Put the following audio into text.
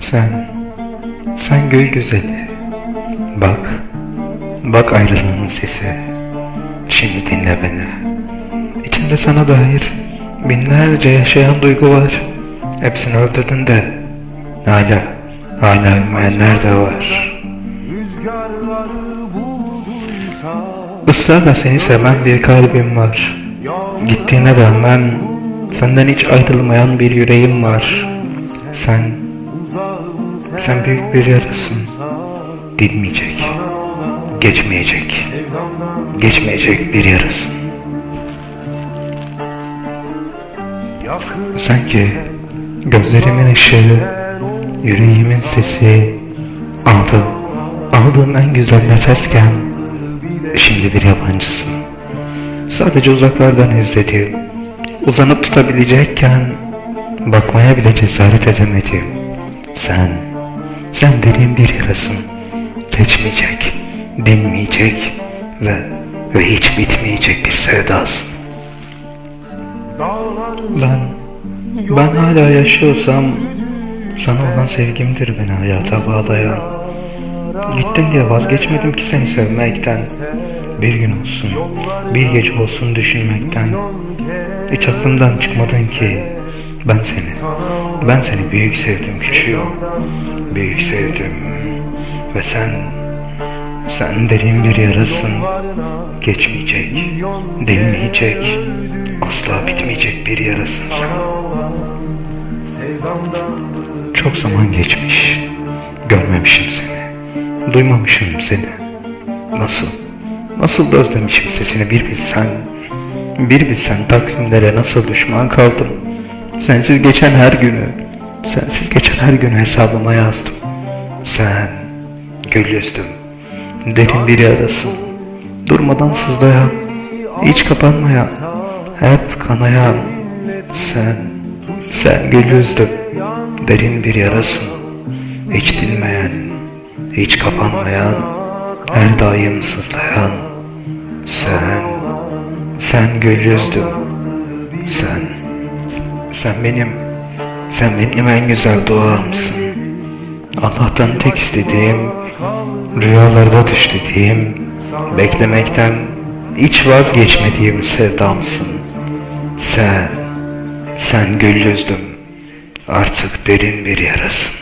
Sen, sen gül güzeli. Bak, bak ayrılığın sesi. Şimdi dinle beni. İçimde sana dair binlerce yaşayan duygu var. Hepsini öldürdün de hala, hala ölmeyenler de var. Israrla seni seven bir kalbim var. Gittiğine rağmen senden hiç ayrılmayan bir yüreğim var. Sen, sen büyük bir yarasın. Dinmeyecek, geçmeyecek, geçmeyecek bir yarasın. Sanki gözlerimin ışığı, yüreğimin sesi, aldığım, aldığım en güzel nefesken şimdi bir yabancısın. Sadece uzaklardan izlediğim, uzanıp tutabilecekken bakmaya bile cesaret edemedim. Sen, sen derin bir yarasın. Geçmeyecek, dinmeyecek ve ve hiç bitmeyecek bir sevdasın. Ben, ben hala yaşıyorsam sana olan sevgimdir beni hayata bağlayan. Gittin diye vazgeçmedim ki seni sevmekten. Bir gün olsun, bir gece olsun düşünmekten. Hiç aklımdan çıkmadın ki ben seni, ben seni büyük sevdim küçüğüm. Büyük sevdim ve sen, sen derin bir yarasın. Geçmeyecek, dinmeyecek, asla bitmeyecek bir yarasın sen. Çok zaman geçmiş. Görmemişim seni. Duymamışım seni. Nasıl? Nasıl da özlemişim sesini bir bilsen. Bir bilsen takvimlere nasıl düşman kaldım. Sensiz geçen her günü, sensiz geçen her günü hesabıma yazdım. Sen, gül yüzdüm, derin bir yarasın. Durmadan sızlayan, hiç kapanmayan, hep kanayan. Sen, sen gül yüzdüm, derin bir yarasın. Hiç dinmeyen, hiç kapanmayan, her daim sızlayan. Sen, sen gül yüzdüm, sen, sen benim, sen benim en güzel duamsın. Allah'tan tek istediğim, rüyalarda düş dediğim, beklemekten hiç vazgeçmediğim sevdamsın. Sen, sen gül yüzdüm, artık derin bir yarasın.